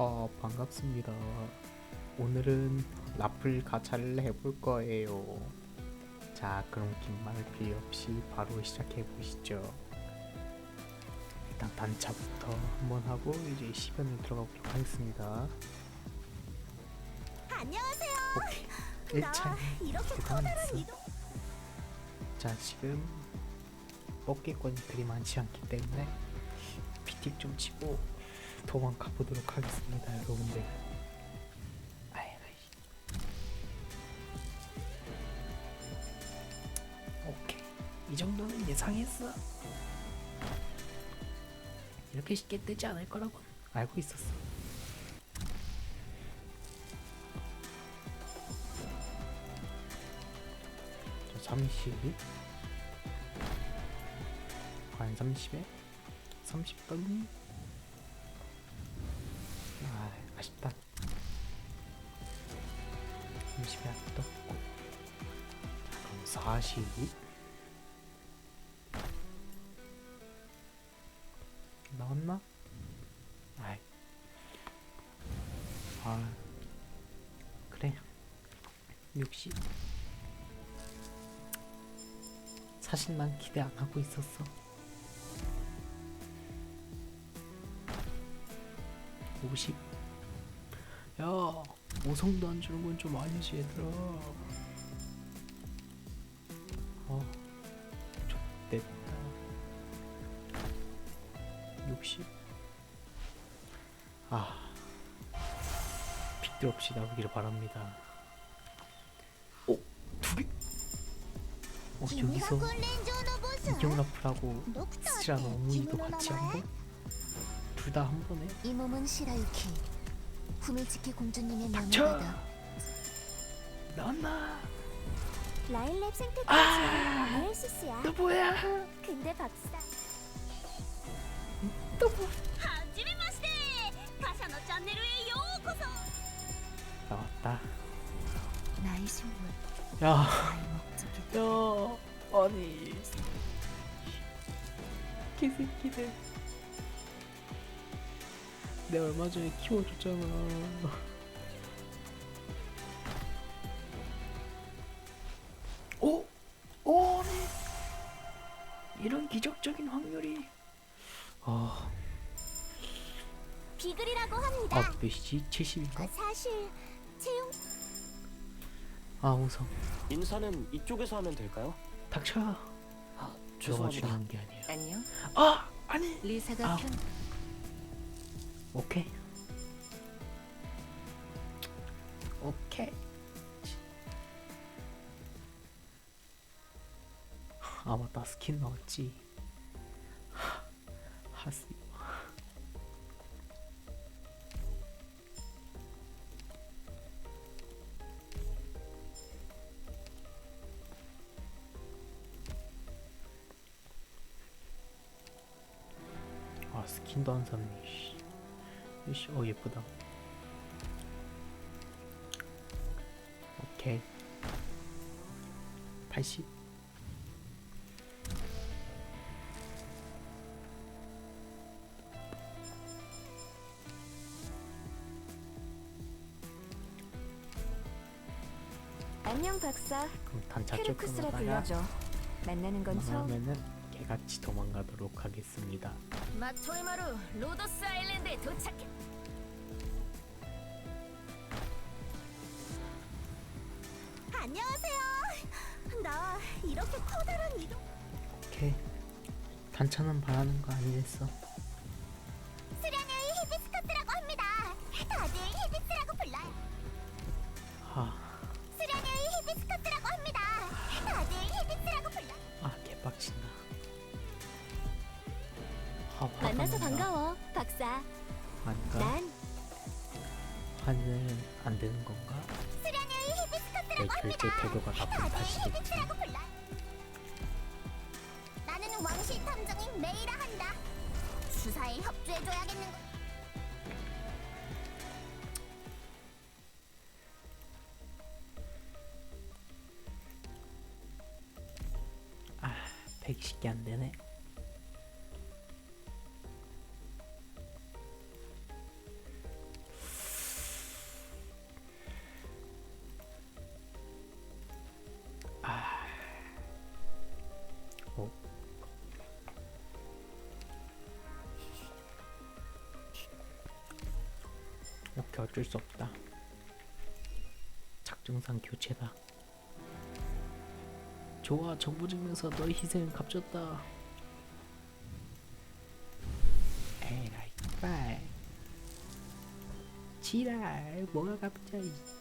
어, 반갑습니다. 오늘은 라플 가차를 해볼 거예요. 자, 그럼 긴 말 필요 없이 바로 시작해 보시죠. 일단 단차부터 한번 하고 이제 시간을 들어가 보도록 하겠습니다. 안녕하세요. 오케이. 나 1차 이렇게 대단했어. 커다란 이동 자, 지금 뽑기권이 그리 많지 않기 때문에 피틱 좀 치고 도망가 보도록 하겠습니다, 여러분들. 이 정도는 예상했어. 이렇게 쉽게 뜨지 않을 거라고 알고 있었어. 자, 30. 한 30에 30 떴니? 아, 아쉽다. 30에 안 떴고. 자, 그럼 40. 나왔나? 아이. 아. 그래. 60. 사실 난 기대 안 하고 있었어. 50. 야, 5성도 안 주는 건 좀 아니지, 얘들아. 어, 좋됐다. 60? 아, 픽들 없이 나오기를 바랍니다. 오, 두 개? 어, 여기서 이경라프라고 스티라노 어머니도 같이 한 번? 둘 다 한 번에? 이 몸은 시라유키 후미치키 공주님의 닥쳐! 명예받아 나왔나? 라인랩 생태까지 아! 아이시스야 너 뭐야? 근데 박사 또 뭐? はじめまして他社のチャンネルへようこそ 나왔다. 나의 신분 야, 나의 목적이 야, 아니. 개새끼들. 내가 얼마 전에 키워줬잖아. 오, 오, 아니. 이런 기적적인 확률이. 아, 비글이라고 합니다 아 몇이지? 70인가? 아, 사실 채용 아 우성 인사는 이쪽에서 하면 될까요? 닥쳐 아, 죄송합니다. 중요한 게 아니야 안녕. 아 아니 리사가 아. 편 오케이. 오케이. 아 맞다. 스킨 하, 하스. 아 스킨도 안 샀네. 씨. 이씨 어 예쁘다 오케이 80 안녕 박사. 그럼 단차 조금만 불러줘. 만나는 건 처음. 개같이 도망가도록 하겠습니다 마토이마루 로도스 아일랜드에 도착해. 안녕하세요. 나 이렇게 커다란 이동 오케이 단차는 바라는 거 아니랬어? 수련의 히비스커스라고 합니다. 다들 히비스라고 불러요. 아, 수련의 히비스커스라고 합니다. 다들 히비스라고 불러요 아 개빡친다. 아, 화가 만나서 난다. 반가워 박사. 아닌가? 난 화는 안 되는 건가? 수련의 내 히비스커스 라고 결제 합니다 태도가 나쁜 탓이겠지 나는 왕실 탐정인 메이라 한다. 수사에 협조해줘야겠는 거. 아 120개 안 되네 어쩔 수 없다. 작정상 교체다. 좋아 정보 증명서 너의 희생은 값졌다. 에라이 빨. 지랄 뭐가 이